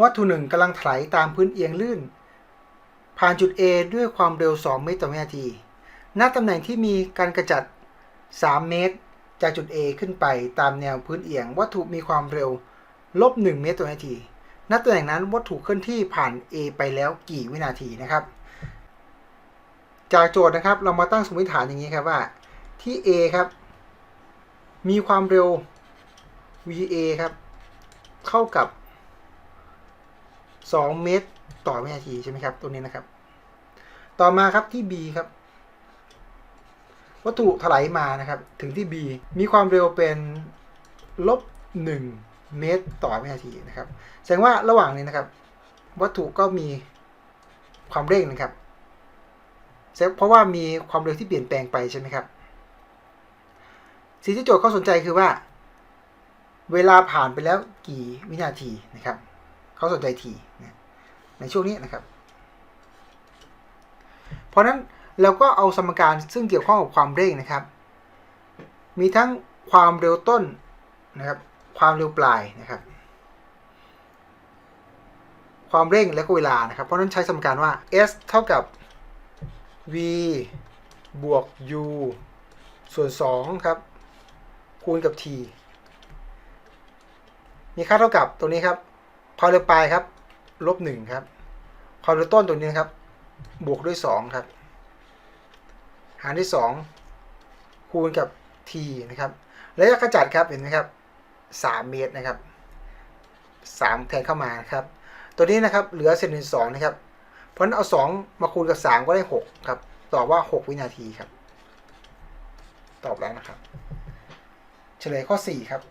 วัตถุหนึ่งกำลังไถลตามพื้นเอียงลื่น ผ่านจุด A ด้วยความเร็ว 2 เมตรต่อวินาที ณ ตำแหน่งที่มีการกระจัด 3 เมตร จากจุด A ขึ้นไปตามแนวพื้นเอียง วัตถุมีความเร็วลบ 1 เมตรต่อวินาที ณ ตำแหน่งนั้นวัตถุเคลื่อนที่ผ่าน A ไปแล้วกี่วินาทีนะครับ จากโจทย์นะครับเรามาตั้งสมมติฐานอย่างนี้ครับว่าที่ A ครับ มีความเร็ว VA ครับเท่ากับ 2 เมตรต่อวินาทีใช่ไหมครับตัวนี้นะครับ ต่อมาครับที่ B ครับ วัตถุถลายมานะครับ ถึงที่ B มีความเร็วเป็นลบ1เมตรต่อวินาทีนะครับ แสดงว่าระหว่างนี้นะครับ วัตถุก็มีความเร่งนะครับเพราะว่ามีความเร็วที่เปลี่ยนแปลงไปใช่ไหมครับสิ่งที่โจทย์เขาสนใจคือว่า เวลาผ่านไปแล้วกี่วินาทีนะครับ เขาสนใจทีนะในช่วงนี้นะครับ เพราะฉะนั้นเราก็เอาสมการซึ่งเกี่ยวข้องกับความเร่งนะครับ มีทั้งความเร็วต้นนะครับ ความเร็วปลายนะครับ ความเร่งและก็เวลานะครับ เพราะฉะนั้นใช้สมการว่า s เท่ากับ v บวก u ส่วน2ครับ คูณกับ t มีค่าเท่ากับตัวนี้ครับ ความเร็วปลายครับลบหนึ่งครับ ความเร็วต้นตัวนี้นะครับ บวกด้วยสองครับ หารด้วยสองคูณกับ t นะครับระยะกระจัดครับเห็นไหมครับสามเมตรนะครับสามแทนเข้ามานะครับ ตัวนี้นะครับเหลือเศษหนึ่งสองนะครับ เพราะนั้นเอาสองมาคูณกับสามก็ได้หกครับตอบว่าหกวินาทีครับ ตอบแล้วนะครับ เฉลยข้อสี่ครับ